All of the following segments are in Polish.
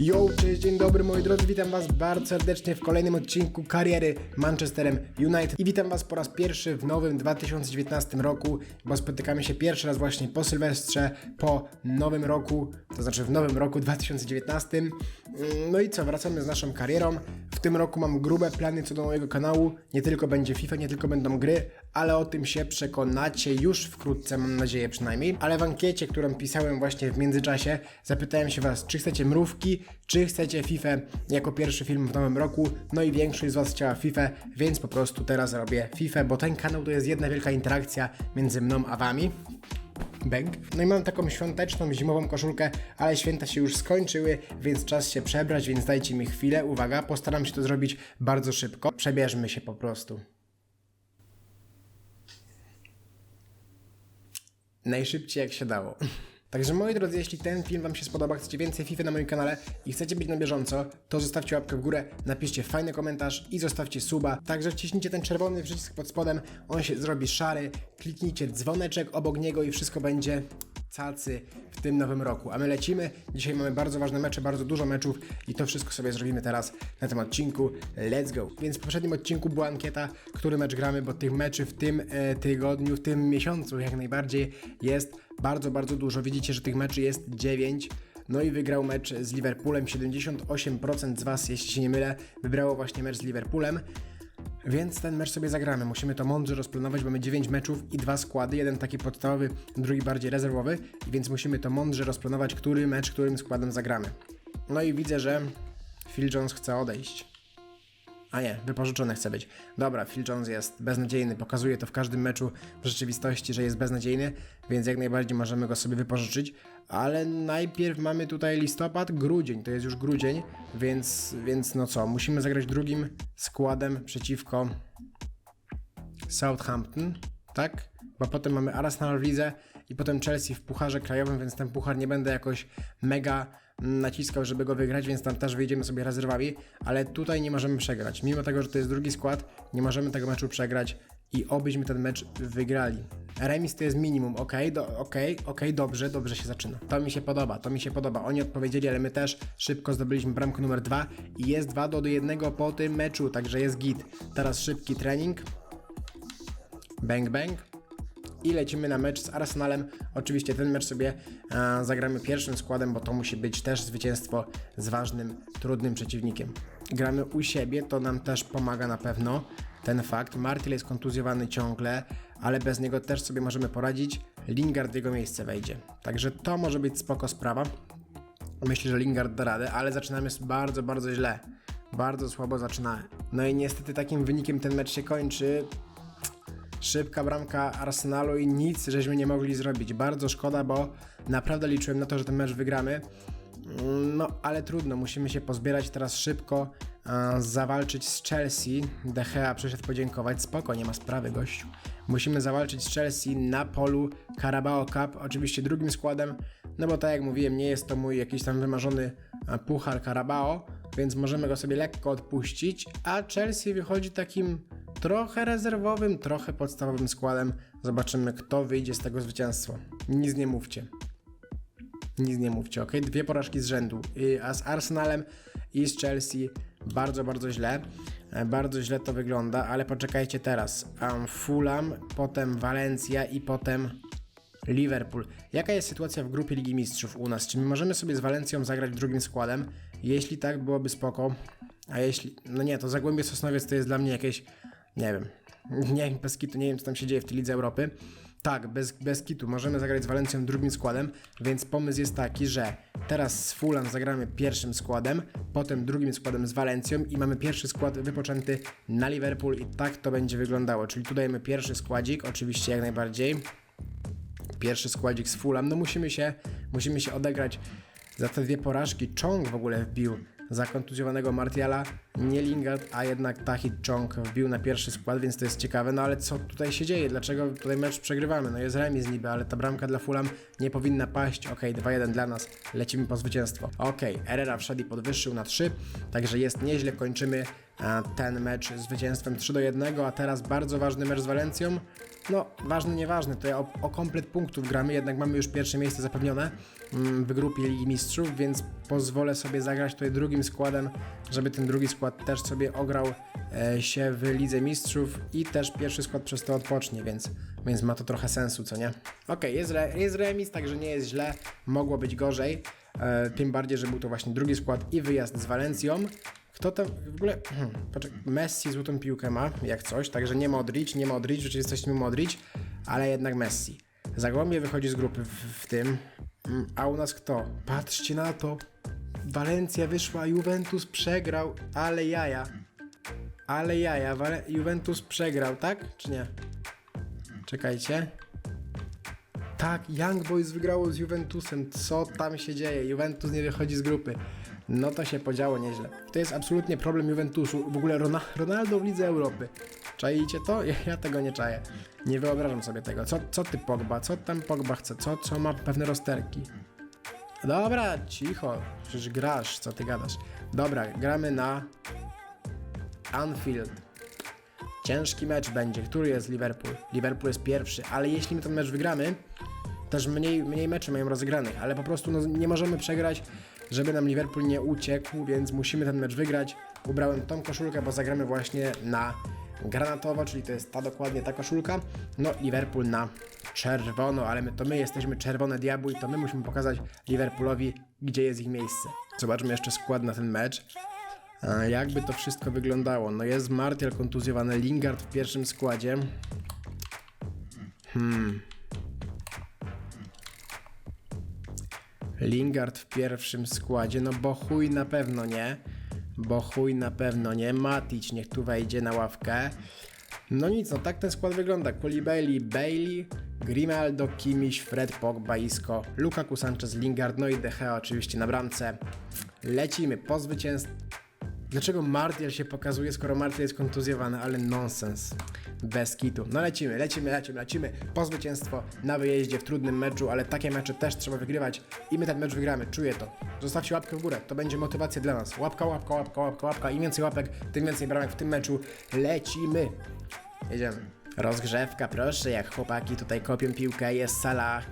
Yo, cześć, dzień dobry moi drodzy, witam was bardzo serdecznie w kolejnym odcinku kariery Manchesterem United i witam was po raz pierwszy w nowym 2019 roku, bo spotykamy się pierwszy raz właśnie po Sylwestrze, po nowym roku, to znaczy w nowym roku 2019. Mm, No i co, wracamy z naszą karierą. W tym roku mam grube plany co do mojego kanału, nie tylko będzie FIFA, nie tylko będą gry, ale o tym się przekonacie już wkrótce, mam nadzieję przynajmniej. Ale w ankiecie, którą pisałem właśnie w międzyczasie, zapytałem się Was, czy chcecie mrówki, czy chcecie FIFA jako pierwszy film w nowym roku. No i większość z Was chciała FIFA, więc po prostu teraz robię FIFA, bo ten kanał to jest jedna wielka interakcja między mną a Wami. Bang. No i mam taką świąteczną, zimową koszulkę, ale święta się już skończyły, więc czas się przebrać, więc dajcie mi chwilę. Uwaga, postaram się to zrobić bardzo szybko. Przebierzmy się po prostu. najszybciej jak się dało. Także moi drodzy, jeśli ten film Wam się spodoba, chcecie więcej FIFA na moim kanale i chcecie być na bieżąco, to zostawcie łapkę w górę, napiszcie fajny komentarz i zostawcie suba. Także wciśnijcie ten czerwony przycisk pod spodem, on się zrobi szary, kliknijcie dzwoneczek obok niego i wszystko będzie cacy w tym nowym roku. A my lecimy. Dzisiaj mamy bardzo ważne mecze, bardzo dużo meczów i to wszystko sobie zrobimy teraz na tym odcinku. Let's go! Więc w poprzednim odcinku była ankieta, który mecz gramy, bo tych meczy w tym e, tygodniu, w tym miesiącu jak najbardziej jest bardzo, bardzo dużo. Widzicie, że tych meczy jest 9. No i wygrał mecz z Liverpoolem. 78% z Was, jeśli się nie mylę, wybrało właśnie mecz z Liverpoolem. Więc ten mecz sobie zagramy. Musimy to mądrze rozplanować, mamy 9 meczów i dwa składy. Jeden taki podstawowy, drugi bardziej rezerwowy. Więc musimy to mądrze rozplanować, który mecz, którym składem zagramy. No i widzę, że Phil Jones chce odejść. A nie, wypożyczony chce być. Dobra, Phil Jones jest beznadziejny, pokazuje to w każdym meczu w rzeczywistości, że jest beznadziejny, więc jak najbardziej możemy go sobie wypożyczyć. Ale najpierw mamy tutaj listopad, grudzień, to jest już grudzień, więc, więc no co, musimy zagrać drugim składem przeciwko Southampton, tak? Bo potem mamy Arsenal w lidze i potem Chelsea w pucharze krajowym, więc ten puchar nie będę jakoś mega naciskał, żeby go wygrać, więc tam też wyjdziemy sobie rezerwami, ale tutaj nie możemy przegrać. Mimo tego, że to jest drugi skład, nie możemy tego meczu przegrać i obyśmy ten mecz wygrali. Remis to jest minimum, ok, do, ok, ok, dobrze, dobrze się zaczyna. To mi się podoba, to mi się podoba. Oni odpowiedzieli, ale my też szybko zdobyliśmy bramkę numer dwa i jest 2 do 1 po tym meczu, także jest git. Teraz szybki trening. Bang, bang. I lecimy na mecz z Arsenalem. Oczywiście ten mecz sobie e, zagramy pierwszym składem, bo to musi być też zwycięstwo z ważnym, trudnym przeciwnikiem. Gramy u siebie, to nam też pomaga na pewno ten fakt. Martil jest kontuzjowany ciągle, ale bez niego też sobie możemy poradzić. Lingard w jego miejsce wejdzie. Także to może być spoko sprawa. Myślę, że Lingard da radę, ale zaczynamy bardzo, bardzo źle. Bardzo słabo zaczynamy. No i niestety takim wynikiem ten mecz się kończy. Szybka bramka Arsenalu i nic żeśmy nie mogli zrobić. Bardzo szkoda, bo naprawdę liczyłem na to, że ten mecz wygramy. No, ale trudno, musimy się pozbierać teraz szybko, zawalczyć z Chelsea. De Gea przyszedł podziękować, spoko, nie ma sprawy, gościu. Musimy zawalczyć z Chelsea na polu Carabao Cup, oczywiście drugim składem, no bo tak jak mówiłem, nie jest to mój jakiś tam wymarzony puchar Carabao, więc możemy go sobie lekko odpuścić, a Chelsea wychodzi takim trochę rezerwowym, trochę podstawowym składem. Zobaczymy, kto wyjdzie z tego zwycięstwa. Nic nie mówcie. Nic nie mówcie, ok? Dwie porażki z rzędu. Y, A z Arsenalem i z Chelsea bardzo, bardzo źle. E, Bardzo źle to wygląda, ale poczekajcie teraz. Fulham, potem Valencia i potem Liverpool. Jaka jest sytuacja w grupie Ligi Mistrzów u nas? Czy my możemy sobie z Walencją zagrać drugim składem? Jeśli tak, byłoby spoko. A jeśli... No nie, to Zagłębie Sosnowiec to jest dla mnie jakieś... Nie wiem. Nie wiem, bez kitu, nie wiem co tam się dzieje w tej Lidze Europy. Tak, bez, bez kitu. Możemy zagrać z Walencją drugim składem, więc pomysł jest taki, że teraz z Fulham zagramy pierwszym składem, potem drugim składem z Walencją i mamy pierwszy skład wypoczęty na Liverpool i tak to będzie wyglądało. Czyli tu dajemy pierwszy składzik, oczywiście jak najbardziej pierwszy składzik z Fulham. No musimy się, musimy się odegrać za te dwie porażki. Chong w ogóle wbił za kontuzjowanego Martiala, nie Lingard, a jednak Tahit Chong wbił na pierwszy skład, więc to jest ciekawe. No ale co tutaj się dzieje? Dlaczego tutaj mecz przegrywamy? No jest remis niby, ale ta bramka dla Fulham nie powinna paść. Ok, 2-1 dla nas, lecimy po zwycięstwo. Ok, Herrera wszedł i podwyższył na 3, także jest nieźle, kończymy e, ten mecz zwycięstwem 3 do 1, a teraz bardzo ważny mecz z Walencją. No, ważne, nieważne, to ja o, o komplet punktów gramy, jednak mamy już pierwsze miejsce zapewnione mm, w grupie Ligi Mistrzów, więc pozwolę sobie zagrać tutaj drugim składem, żeby ten drugi skład też sobie ograł e, się w Lidze Mistrzów i też pierwszy skład przez to odpocznie, więc, więc ma to trochę sensu, co nie? Okej, jest, re, jest remis, także nie jest źle, mogło być gorzej, e, tym bardziej, że był to właśnie drugi skład i wyjazd z Walencją. Kto tam w ogóle. Messi złotą piłkę ma, jak coś, także nie Modric, nie Modric, rzeczywiście jesteśmy Modric, ale jednak Messi. Zagłębie wychodzi z grupy w, w tym. Mm, A u nas kto? Patrzcie na to. Walencja wyszła, Juventus przegrał, ale jaja. Ale jaja, Wale- Juventus przegrał, tak? Czy nie? Czekajcie. Tak, Young Boys wygrało z Juventusem. Co tam się dzieje? Juventus nie wychodzi z grupy. No to się podziało nieźle. To jest absolutnie problem Juventusu. W ogóle Rona Ronaldo w Lidze Europy. Czajcie to? Ja, ja tego nie czaję. Nie wyobrażam sobie tego. Co, co ty Pogba? Co tam Pogba chce? Co, co ma pewne rozterki? Dobra, cicho. Przecież grasz, co ty gadasz. Dobra, gramy na Anfield. Ciężki mecz będzie. Który jest Liverpool? Liverpool jest pierwszy, ale jeśli my ten mecz wygramy, też mniej, mniej meczy mają rozegranych, ale po prostu no, nie możemy przegrać, żeby nam Liverpool nie uciekł, więc musimy ten mecz wygrać. Ubrałem tą koszulkę, bo zagramy właśnie na granatowo, czyli to jest ta dokładnie ta koszulka. No Liverpool na czerwono, ale my, to my jesteśmy czerwone diabły i to my musimy pokazać Liverpoolowi, gdzie jest ich miejsce. Zobaczmy jeszcze skład na ten mecz. A jakby to wszystko wyglądało? No jest Martial kontuzjowany, Lingard w pierwszym składzie. Lingard w pierwszym składzie, no bo chuj na pewno nie. Bo chuj na pewno nie. Matic niech tu wejdzie na ławkę. No nic, no tak ten skład wygląda. Koulibaly, Bailey, Grimaldo, Kimmich, Fred, Pogba, Isco, Lukaku, Sanchez, Lingard, no i Gea oczywiście na bramce. Lecimy po zwycięstwie. Dlaczego Martial się pokazuje, skoro Martial jest kontuzjowany? Ale nonsens. Bez kitu. No lecimy, lecimy, lecimy, lecimy. Po zwycięstwo na wyjeździe w trudnym meczu, ale takie mecze też trzeba wygrywać i my ten mecz wygramy, czuję to. Zostawcie łapkę w górę, to będzie motywacja dla nas. Łapka, łapka, łapka, łapka, łapka. Im więcej łapek, tym więcej bramek w tym meczu. Lecimy. Jedziemy. Rozgrzewka, proszę, jak chłopaki tutaj kopią piłkę, jest Salah,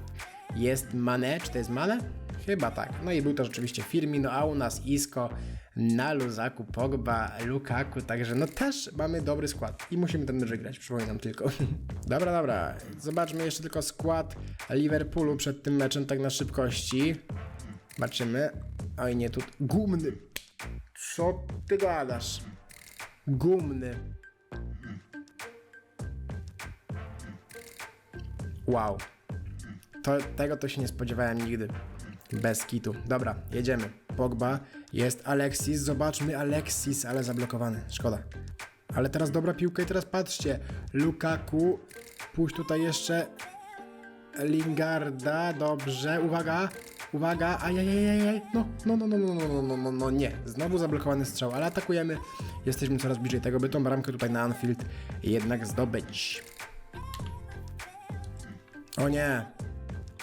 jest Mane, czy to jest Mane? Chyba tak. No i był to rzeczywiście Firmino, a u nas Isco, na luzaku Pogba, Lukaku, także no też mamy dobry skład i musimy ten mecz wygrać, przypominam tylko. dobra, dobra, zobaczmy jeszcze tylko skład Liverpoolu przed tym meczem, tak na szybkości. Zobaczymy. Oj, nie, tu gumny. Co ty gadasz? Gumny. Wow. To, tego to się nie spodziewałem nigdy. Bez kitu. Dobra, jedziemy. Pogba, jest Alexis, zobaczmy Alexis, ale zablokowany, szkoda. Ale teraz dobra piłka i teraz patrzcie, Lukaku, puść tutaj jeszcze Lingarda, dobrze, uwaga, uwaga, ajajajajaj, no, no, no, no, no, no, no, no, no, no, nie, znowu zablokowany strzał, ale atakujemy, jesteśmy coraz bliżej tego, by tą bramkę tutaj na Anfield jednak zdobyć. O nie,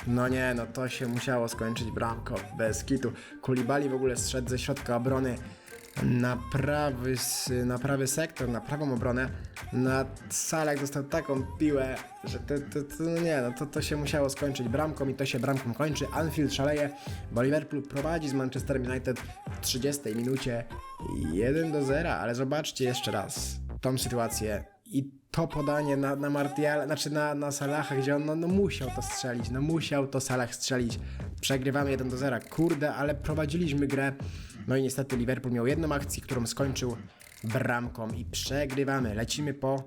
no nie, no to się musiało skończyć bramką, bez kitu. Kulibali w ogóle zszedł ze środka obrony na prawy, na prawy sektor, na prawą obronę. Na Salek dostał taką piłę, że to, to, to nie, no to, to się musiało skończyć bramką i to się bramką kończy. Anfield szaleje, bo Liverpool prowadzi z Manchester United w 30 minucie 1 do 0, ale zobaczcie jeszcze raz tą sytuację i to podanie na, na Martial, znaczy na, na Salaha, gdzie on no, no musiał to strzelić, no musiał to Salah strzelić. Przegrywamy 1 do 0, kurde, ale prowadziliśmy grę. No i niestety Liverpool miał jedną akcję, którą skończył bramką i przegrywamy. Lecimy po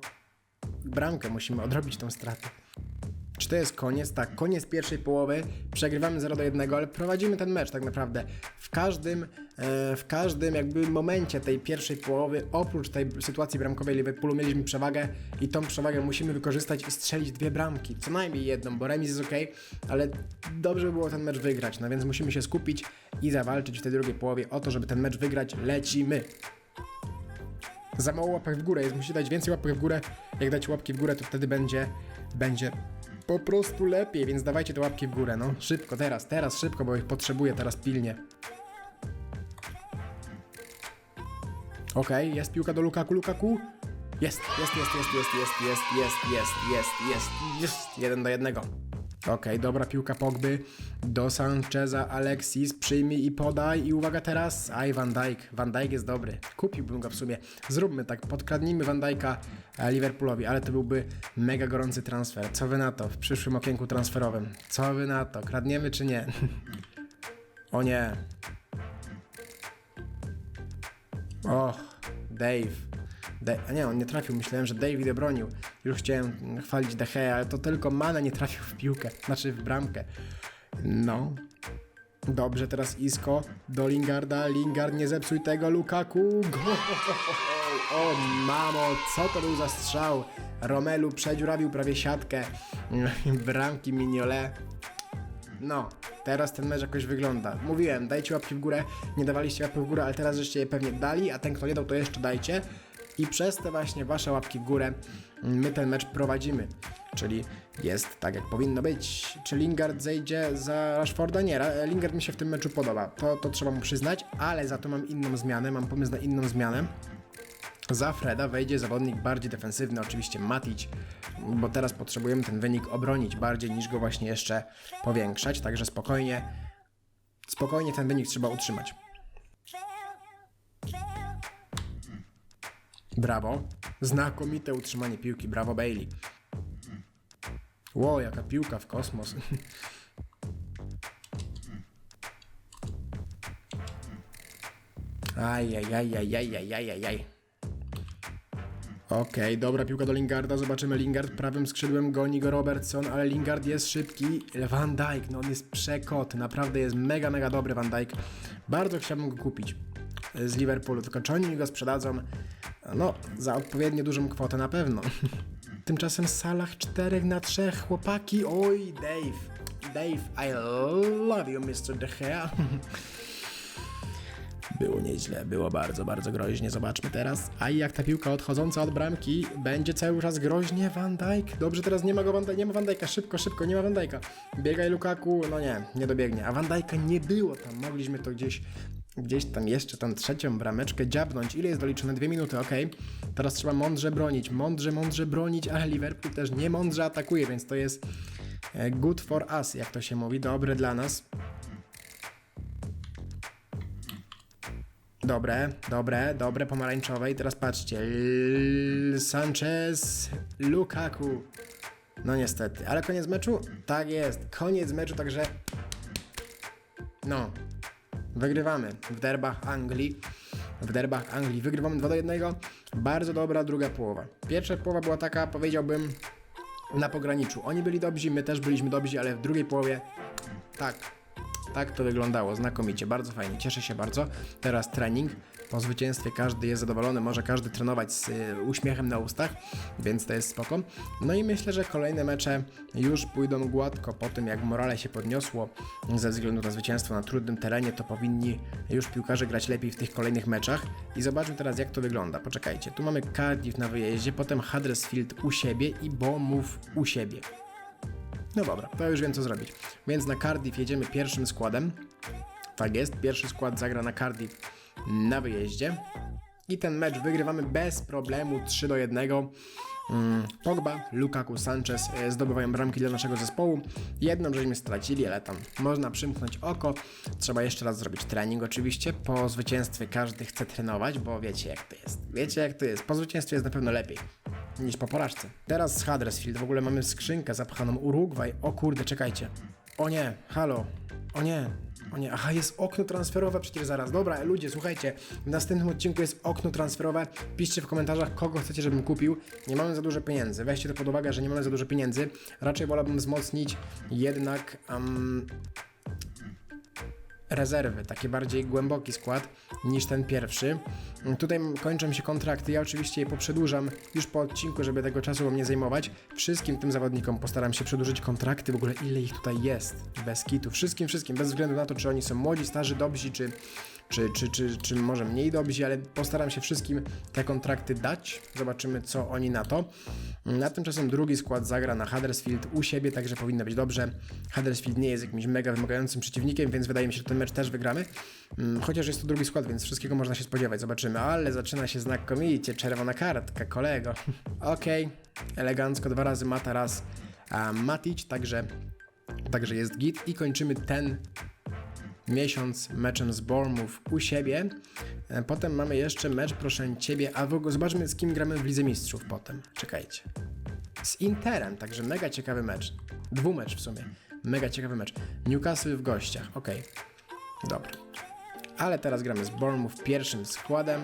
bramkę, musimy odrobić tą stratę. Czy to jest koniec? Tak, koniec pierwszej połowy. Przegrywamy 0 do 1, ale prowadzimy ten mecz tak naprawdę. W każdym, e, w każdym jakby momencie tej pierwszej połowy, oprócz tej sytuacji bramkowej Liverpoolu, mieliśmy przewagę i tą przewagę musimy wykorzystać i strzelić dwie bramki. Co najmniej jedną, bo remis jest ok, ale dobrze by było ten mecz wygrać, no więc musimy się skupić i zawalczyć w tej drugiej połowie o to, żeby ten mecz wygrać. Lecimy! Za mało łapek w górę jest, musicie dać więcej łapek w górę. Jak dacie łapki w górę, to wtedy będzie, będzie po prostu lepiej, więc dawajcie te łapki w górę, no. Szybko, teraz, teraz, szybko, bo ich potrzebuję teraz pilnie. Okej, jest piłka do Lukaku, Lukaku. Jest, jest, jest, jest, jest, jest, jest, jest, jest, jest, jest, jest, jeden do jednego. Okej, dobra piłka Pogby. Do Sancheza, Alexis, przyjmij i podaj. I uwaga teraz, aj Van Dijk, Van Dijk jest dobry, kupiłbym go w sumie, zróbmy tak, podkradnijmy Van Dijka e, Liverpoolowi, ale to byłby mega gorący transfer, co wy na to w przyszłym okienku transferowym, co wy na to, kradniemy czy nie? o nie. Och, Dave. De a nie, on nie trafił. Myślałem, że David bronił. Już chciałem chwalić De Gea, ale to tylko Mana nie trafił w piłkę. Znaczy w bramkę. No. Dobrze, teraz Isco do Lingarda. Lingard, nie zepsuj tego. Lukaku. O mamo, co to był za strzał? Romelu przedziurawił prawie siatkę. Bramki Mignolet. No, teraz ten mecz jakoś wygląda. Mówiłem, dajcie łapki w górę, nie dawaliście łapki w górę, ale teraz żeście je pewnie dali, a ten kto nie dał, to jeszcze dajcie. I przez te właśnie wasze łapki w górę my ten mecz prowadzimy. Czyli jest tak, jak powinno być. Czy Lingard zejdzie za Rashforda? Nie, Lingard mi się w tym meczu podoba. To, to trzeba mu przyznać, ale za to mam inną zmianę, mam pomysł na inną zmianę. Za Freda wejdzie zawodnik bardziej defensywny, oczywiście Matic, bo teraz potrzebujemy ten wynik obronić bardziej niż go właśnie jeszcze powiększać, także spokojnie, spokojnie ten wynik trzeba utrzymać. Brawo. Znakomite utrzymanie piłki, brawo Bailey. Ło, jaka piłka w kosmos. Ajajajajajajajajaj. Okej, dobra piłka do Lingarda, zobaczymy Lingard prawym skrzydłem, goni go Robertson, ale Lingard jest szybki, Van Dijk, no on jest przekot, naprawdę jest mega, mega dobry Van Dijk, bardzo chciałbym go kupić z Liverpoolu, tylko czy oni mi go sprzedadzą, no za odpowiednio dużą kwotę na pewno. Tymczasem Salah 4 na 3, chłopaki, oj Dave, Dave, I love you Mr. De Gea. Było nieźle, było bardzo, bardzo groźnie. Zobaczmy teraz. A jak ta piłka odchodząca od bramki będzie cały czas groźnie. Van Dijk. Dobrze, teraz nie ma go Van Dijk, nie ma Van Dijka. Szybko, szybko, nie ma Van Dijka. Biegaj Lukaku. No nie, nie dobiegnie. A Van Dijka nie było tam. Mogliśmy to gdzieś gdzieś tam jeszcze tam trzecią brameczkę dziabnąć. Ile jest doliczone? Dwie minuty, ok. Teraz trzeba mądrze bronić. Mądrze, mądrze bronić, ale Liverpool też nie mądrze atakuje, więc to jest e, good for us, jak to się mówi. Dobre dla nas. Dobre, dobre, dobre, pomarańczowe. I teraz patrzcie. L- Sanchez, Lukaku. No niestety, ale koniec meczu? Tak jest, koniec meczu, także. No. Wygrywamy w derbach Anglii. W derbach Anglii wygrywamy 2 do 1. Bardzo dobra druga połowa. Pierwsza połowa była taka, powiedziałbym, na pograniczu. Oni byli dobrzy, my też byliśmy dobrzy, ale w drugiej połowie tak, tak to wyglądało, znakomicie, bardzo fajnie, cieszę się bardzo. Teraz trening, po zwycięstwie każdy jest zadowolony, może każdy trenować z y, uśmiechem na ustach, więc to jest spoko. No i myślę, że kolejne mecze już pójdą gładko po tym, jak morale się podniosło ze względu na zwycięstwo na trudnym terenie, to powinni już piłkarze grać lepiej w tych kolejnych meczach. I zobaczmy teraz, jak to wygląda. Poczekajcie, tu mamy Cardiff na wyjeździe, potem Huddersfield u siebie i Bournemouth u siebie. No dobra, to już wiem co zrobić. Więc na Cardiff jedziemy pierwszym składem. Tak jest, pierwszy skład zagra na Cardiff na wyjeździe. I ten mecz wygrywamy bez problemu 3 do 1. Mm, Pogba, Lukaku, Sanchez e, zdobywają bramki dla naszego zespołu. Jedną żeśmy stracili, ale tam można przymknąć oko. Trzeba jeszcze raz zrobić trening oczywiście. Po zwycięstwie każdy chce trenować, bo wiecie jak to jest. Wiecie jak to jest. Po zwycięstwie jest na pewno lepiej niż po porażce. Teraz z Huddersfield w ogóle mamy skrzynkę zapchaną Urugwaj. O kurde, czekajcie. O nie, halo. O nie. Nie, aha, jest okno transferowe przecież zaraz. Dobra, ludzie, słuchajcie, w następnym odcinku jest okno transferowe. Piszcie w komentarzach, kogo chcecie, żebym kupił. Nie mamy za dużo pieniędzy. Weźcie to pod uwagę, że nie mamy za dużo pieniędzy. Raczej wolałbym wzmocnić jednak um, rezerwy, taki bardziej głęboki skład niż ten pierwszy. Tutaj kończą się kontrakty, ja oczywiście je poprzedłużam już po odcinku, żeby tego czasu wam nie zajmować. Wszystkim tym zawodnikom postaram się przedłużyć kontrakty, w ogóle ile ich tutaj jest, bez kitu, wszystkim, wszystkim, bez względu na to, czy oni są młodzi, starzy, dobrzy, czy, czy, czy, czy, czy może mniej dobrzy, ale postaram się wszystkim te kontrakty dać. Zobaczymy, co oni na to. Na tymczasem drugi skład zagra na Huddersfield u siebie, także powinno być dobrze. Huddersfield nie jest jakimś mega wymagającym przeciwnikiem, więc wydaje mi się, że ten mecz też wygramy. Mm, Chociaż jest to drugi skład, więc wszystkiego można się spodziewać. Zobaczymy, ale zaczyna się znakomicie. Czerwona kartka, kolego. Okej, elegancko, dwa razy Mata, raz a Matic, także, także jest git. I kończymy ten miesiąc meczem z Bournemouth u siebie. E, Potem mamy jeszcze mecz, proszę Ciebie, a w ogóle zobaczmy z kim gramy w Lidze Mistrzów potem. Czekajcie. Z Interem, także mega ciekawy mecz. Dwumecz w sumie. Mega ciekawy mecz. Newcastle w gościach, okej. Dobra. Ale teraz gramy z Bournemouth pierwszym składem.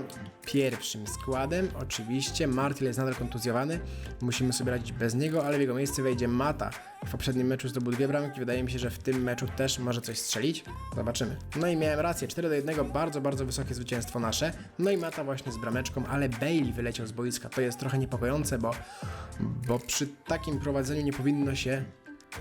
Pierwszym składem, oczywiście. Martil jest nadal kontuzjowany. Musimy sobie radzić bez niego, ale w jego miejsce wejdzie Mata. W poprzednim meczu zdobył dwie bramki. Wydaje mi się, że w tym meczu też może coś strzelić. Zobaczymy. No i miałem rację. 4 do 1. Bardzo, bardzo wysokie zwycięstwo nasze. No i Mata właśnie z brameczką, ale Bailey wyleciał z boiska. To jest trochę niepokojące, bo, bo przy takim prowadzeniu nie powinno się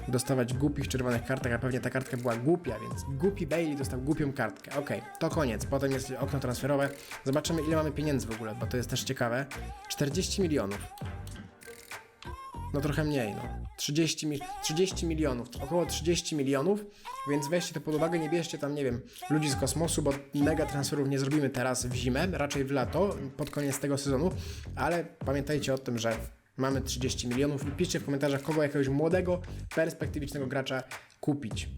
dostawać głupich czerwonych kartek, a pewnie ta kartka była głupia, więc głupi Bailey dostał głupią kartkę. Okej, to koniec. Potem jest okno transferowe. Zobaczymy, ile mamy pieniędzy w ogóle, bo to jest też ciekawe. 40 milionów. No trochę mniej, no. 30, mi 30 milionów, około 30 milionów, więc weźcie to pod uwagę, nie bierzcie tam, nie wiem, ludzi z kosmosu, bo mega transferów nie zrobimy teraz w zimę, raczej w lato, pod koniec tego sezonu, ale pamiętajcie o tym, że mamy 30 milionów i piszcie w komentarzach, kogo jakiegoś młodego, perspektywicznego gracza kupić.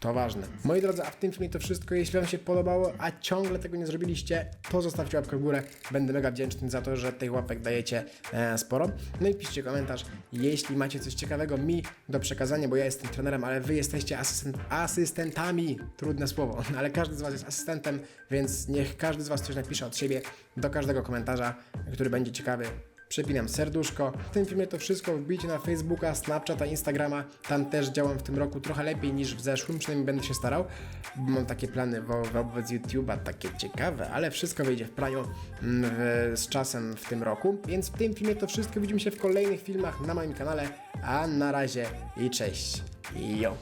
To ważne. Moi drodzy, a w tym filmie to wszystko. Jeśli Wam się podobało, a ciągle tego nie zrobiliście, to zostawcie łapkę w górę. Będę mega wdzięczny za to, że tych łapek dajecie e, sporo. No i piszcie komentarz, jeśli macie coś ciekawego mi do przekazania, bo ja jestem trenerem, ale Wy jesteście asystent, asystentami. Trudne słowo, ale każdy z Was jest asystentem, więc niech każdy z Was coś napisze od siebie do każdego komentarza, który będzie ciekawy. Przepinam serduszko. W tym filmie to wszystko wbijcie na Facebooka, Snapchata, Instagrama. Tam też działam w tym roku trochę lepiej niż w zeszłym, przynajmniej będę się starał. Mam takie plany wo- wobec YouTube'a, takie ciekawe, ale wszystko wyjdzie w praniu mm, w, z czasem w tym roku. Więc w tym filmie to wszystko. Widzimy się w kolejnych filmach na moim kanale. A na razie i cześć. Jo.